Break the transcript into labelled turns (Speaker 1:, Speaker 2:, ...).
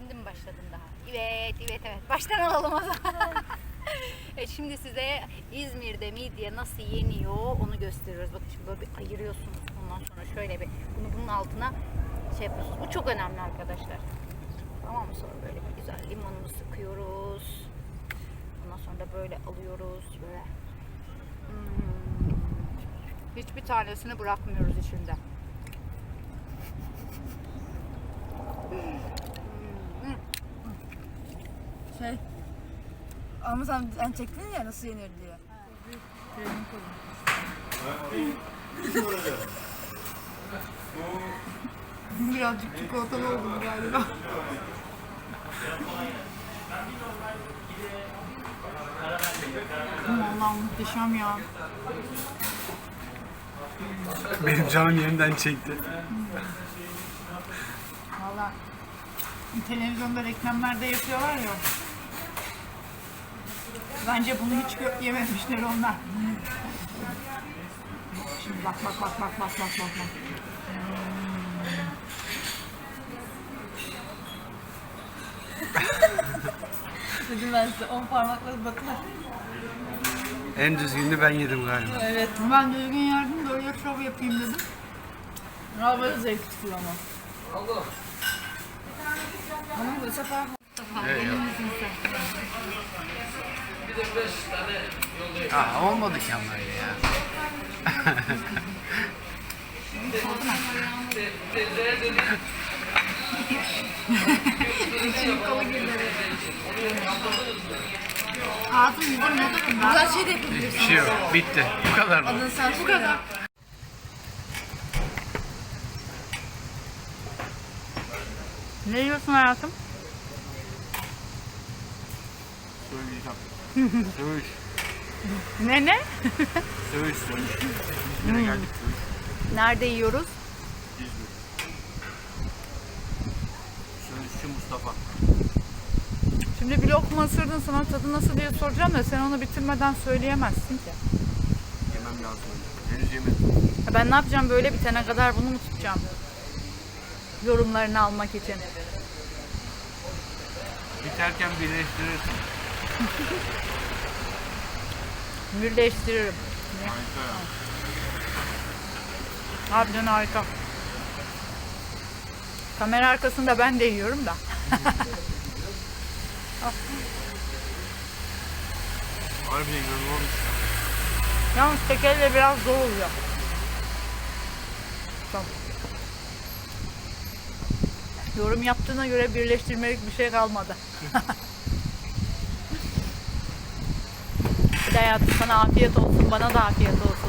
Speaker 1: Şimdi mi başladın daha? Evet, evet, evet. Baştan alalım o zaman. evet, şimdi size İzmir'de midye nasıl yeniyor onu gösteriyoruz. Bakın şimdi böyle bir ayırıyorsunuz. Ondan sonra şöyle bir bunu bunun altına şey yapıyorsunuz. Bu çok önemli arkadaşlar. Tamam mı? Sonra böyle bir güzel limonunu sıkıyoruz. Ondan sonra da böyle alıyoruz. Böyle. Hmm. Hiçbir tanesini bırakmıyoruz içinde.
Speaker 2: Şey. Ama sen, sen çektin ya nasıl yenir diye. Birazcık çikolatalı oldum galiba. Vallahi muhteşem ya.
Speaker 3: Benim canım yeniden çekti.
Speaker 2: Valla televizyonda reklamlarda yapıyorlar ya. Bence bunu hiç yememişler onlar. Şimdi bak bak bak bak bak bak bak. bak.
Speaker 4: Dedim ben size 10 parmakla bakın.
Speaker 3: En düzgününü ben yedim galiba.
Speaker 4: Evet.
Speaker 2: Ben düzgün yardım da öyle şov yapayım dedim.
Speaker 4: Ya böyle zevk tutuyor ama. Ama bu sefer
Speaker 3: Aa, olmadı ki ama öyle ya.
Speaker 2: Ağzım yüzüm ne dedim ben?
Speaker 4: güzel şey de yapabilirsin.
Speaker 3: Bir şey yok. Bitti. Bu kadar mı?
Speaker 4: Adını sen Bu kadar.
Speaker 1: Ne yiyorsun hayatım?
Speaker 3: Söğüş.
Speaker 1: Ne ne?
Speaker 3: Söğüş, söğüş. Yine geldik söğüş.
Speaker 1: Nerede yiyoruz?
Speaker 3: İzmir. Söğüşçü Mustafa.
Speaker 1: Şimdi bir lokma ısırdın sana tadı nasıl diye soracağım da sen onu bitirmeden söyleyemezsin ki.
Speaker 3: Yemem lazım. Henüz yemedim.
Speaker 1: Ben ne yapacağım böyle bitene kadar bunu mu tutacağım? Yorumlarını almak için.
Speaker 3: Biterken birleştirirsin.
Speaker 1: Birleştiririm.
Speaker 3: Harika.
Speaker 1: Harbiden harika. Kamera arkasında ben de yiyorum da.
Speaker 3: Harbiden inanılmaz.
Speaker 1: Yalnız tek elle biraz zor oluyor. Tamam. Yorum yaptığına göre birleştirmelik bir şey kalmadı. hayatım sana afiyet olsun, bana da afiyet olsun.